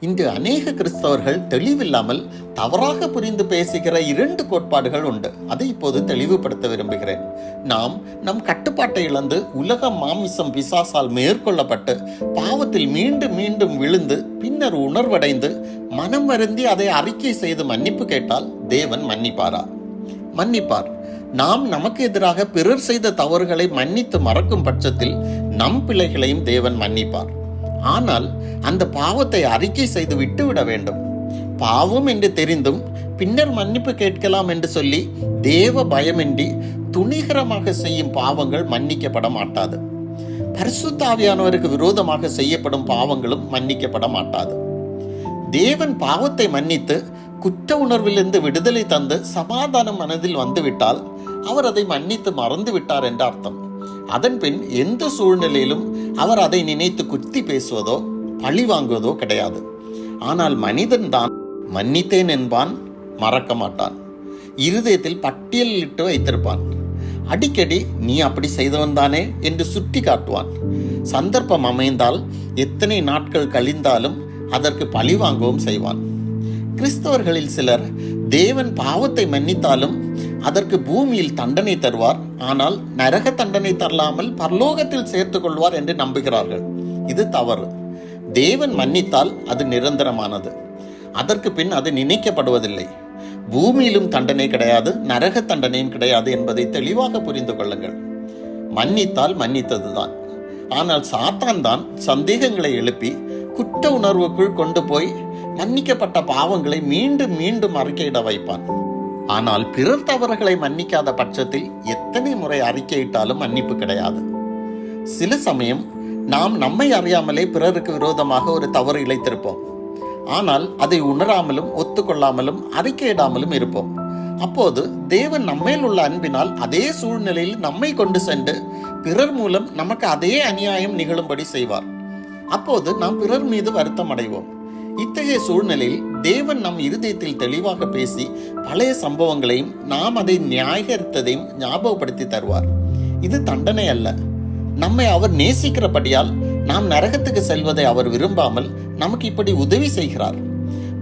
இன்று அநேக கிறிஸ்தவர்கள் தெளிவில்லாமல் தவறாக புரிந்து பேசுகிற இரண்டு கோட்பாடுகள் உண்டு. அதை இப்போது தெளிவுபடுத்த விரும்புகிறேன். நாம் நம் கட்டுப்பாட்டை இழந்து உலக மாமிசம் பிசாசால் மேற்கொள்ளப்பட்டு பாவத்தில் மீண்டும் மீண்டும் விழுந்து பின்னர் உணர்வடைந்து மனம் வருந்தி அதை அறிக்கை செய்து மன்னிப்பு கேட்டால் தேவன் மன்னிப்பாரா? மன்னிப்பார். நாம் நமக்கு எதிராக பிறர் செய்த தவறுகளை மன்னித்து மறக்கும் பட்சத்தில் நம் பிள்ளைகளையும் தேவன் மன்னிப்பார். ஆனால் அந்த பாவத்தை அறிக்கை செய்து விட்டுவிட வேண்டும். பாவம் என்று தெரிந்தும் பின்னர் மன்னிப்பு கேட்கலாம் என்று சொல்லி தேவ பயமின்றி துணிகரமாக செய்யும் பாவங்கள் மன்னிக்கப்பட மாட்டாது. பரிசுத்தாவியானவருக்கு விரோதமாக செய்யப்படும் பாவங்களும் மன்னிக்கப்பட மாட்டாது. தேவன் பாவத்தை மன்னித்து குற்ற உணர்விலிருந்து விடுதலை தந்து சமாதானம் மனதில் வந்துவிட்டால் அவர் அதை மன்னித்து மறந்து விட்டார் என்ற அர்த்தம். அதன்பின் எந்த சூழ்நிலையிலும் அவர் அதை நினைத்து குத்தி பேசுவதோ பழி வாங்குவதோ கிடையாது. ஆனால் மனிதன் தான் மன்னித்தேன் என்பான் மறக்க மாட்டான். இருதயத்தில் பட்டியலிட்டு வைத்திருப்பான். அடிக்கடி நீ அப்படி செய்தவன் தானே? என்று சுட்டி காட்டுவான். சந்தர்ப்பம் அமைந்தால் எத்தனை நாட்கள் கழிந்தாலும் அதற்கு பழி வாங்கவும் செய்வான். கிறிஸ்தவர்களில் சிலர் தேவன் பாவத்தை மன்னித்தாலும் அதற்கு பூமியில் தண்டனை தருவார். ஆனால் நரக தண்டனை தரலாமல் பரலோகத்தில் சேர்த்துக் கொள்வார் என்று நம்புகிறார்கள். இது தவறு. தேவன் மன்னித்தால் அது நிரந்தரமானது. அதற்கு பின் அது நினைக்கப்படுவதில்லை. பூமியிலும் தண்டனை கிடையாது நரக தண்டனையும் கிடையாது என்பதை தெளிவாக புரிந்து கொள்ளுங்கள். மன்னித்தால் மன்னித்ததுதான். ஆனால் சாத்தான் தான் சந்தேகங்களை எழுப்பி குற்ற உணர்வுக்குள் கொண்டு போய் மன்னிக்கப்பட்ட பாவங்களை மீண்டும் மீண்டும் அறிக்கையிட வைப்பான். ஆனால் பிறர் தவறுகளை மன்னிக்காத பட்சத்தில் எத்தனை முறை அறிக்கையிட்டாலும் மன்னிப்பு கிடையாது. சில சமயம் நாம் நம்மை அறியாமலே பிறருக்கு விரோதமாக ஒரு தவறு இழைத்திருப்போம். ஆனால் அதை உணராமலும் ஒத்துக்கொள்ளாமலும் அறிக்கையிடாமலும் இருப்போம். அப்போது தேவன் நம்மேல் உள்ள அன்பினால் அதே சூழ்நிலையில் நம்மை கொண்டு சென்று பிறர் மூலம் நமக்கு அதே அநியாயம் நிகழும்படி செய்வார். அப்போது நாம் பிறர் மீது வருத்தம் அடைவோம் இத்தகைய சூழ்நிலையில் தேவன் நம் இருதயத்தில் தெளிவாக பேசி பழைய சம்பவங்களையும் நாம் அதை நியாயரித்ததையும் ஞாபகப்படுத்தி தருவார். இது தண்டனை அல்ல. நம்மை அவர் நேசிக்கிறபடியால் நாம் நரகத்துக்கு செல்வதை அவர் விரும்பாமல் நமக்கு இப்படி உதவி செய்கிறார்.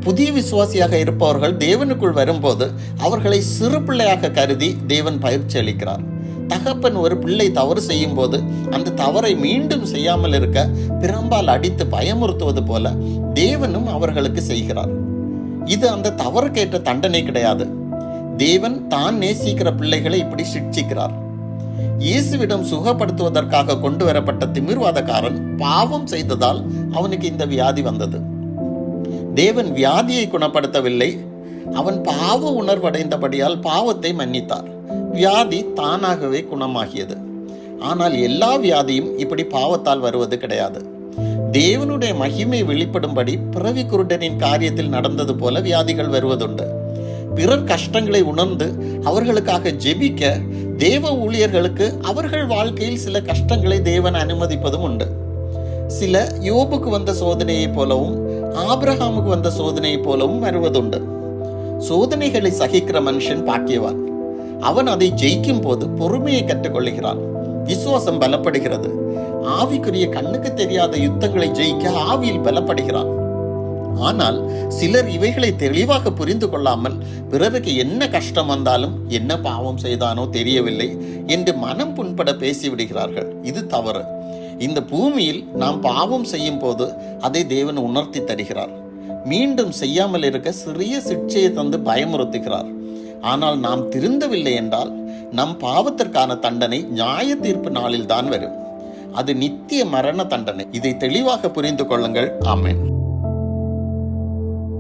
புதிய விசுவாசியாக இருப்பவர்கள் தேவனுக்குள் வரும்போது அவர்களை சிறு பிள்ளையாக கருதி தேவன் பயிற்சி அளிக்கிறார். தகப்பன் ஒரு பிள்ளை தவறு செய்யும் போது அந்த தவறை மீண்டும் செய்யாமல் இருக்க பிரம்பால் அடித்து பயமுறுத்துவது போல தேவனும் அவர்களுக்கு செய்கிறார். இது அந்த தவறுக்கேற்ற தண்டனை கிடையாது. தேவன் தான் நேசிக்கிற பிள்ளைகளை இப்படி சிக்ஷிக்கிறார். இயேசுவிடம் சுகப்படுத்துவதற்காக கொண்டு வரப்பட்ட திமிர்வாதக்காரன் பாவம் செய்ததால் அவனுக்கு இந்த வியாதி வந்தது. தேவன் வியாதியை குணப்படுத்தவில்லை. அவன் பாவ உணர்வடைந்தபடியால் பாவத்தை மன்னித்தார். வியாதி தானாகவே குணமாகியது. ஆனால் எல்லா வியாதியும் இப்படி பாவத்தால் வருவது கிடையாது. தேவனுடைய மகிமை வெளிப்படும்படி பிறவி குருடனின் காரியத்தில் நடந்தது போல வியாதிகள் வருவதுண்டு. பிறர் கஷ்டங்களை உணர்ந்து அவர்களுக்காக ஜெபிக்க தேவ ஊழியர்களுக்கு அவர்கள் வாழ்க்கையில் சில கஷ்டங்களை தேவன் அனுமதிப்பதும் உண்டு. சில யோபுக்கு வந்த சோதனையைப் போலவும் ஆபிரஹாமுக்கு வந்த சோதனையைப் போலவும் வருவதுண்டு. சோதனைகளை சகிக்கிற மனுஷன் பாக்கியவான். அவன் அதை ஜெயிக்கும் போது பொறுமையை கற்றுக்கொள்கிறான் விசுவாசம் பலப்படுகிறது. ஆவிக்குரிய கண்ணுக்கு தெரியாத யுத்தங்களை ஜெயிக்க ஆவியில் பலப்படுகிறான் ஆனால் சிலர் இவைகளை தெளிவாக புரிந்து கொள்ளாமல் பிறருக்கு என்ன கஷ்டம் வந்தாலும் என்ன பாவம் செய்தானோ தெரியவில்லை என்று மனம் புண்பட பேசிவிடுகிறார்கள். இது தவறு. இந்த பூமியில் நாம் பாவம் செய்யும் போது அதை தேவன் உணர்த்தி தருகிறார். மீண்டும் செய்யாமல் இருக்க சிறிய சிக்ஷையை தந்து பயமுறுத்துகிறார். ஆனால் நாம் திருந்தவில்லை என்றால் நம் பாவத்திற்கான தண்டனை நியாய தீர்ப்பு நாளில் தான் வரும். அது நித்திய மரண தண்டனை. இதை தெளிவாக புரிந்து கொள்ளுங்கள். ஆமேன்.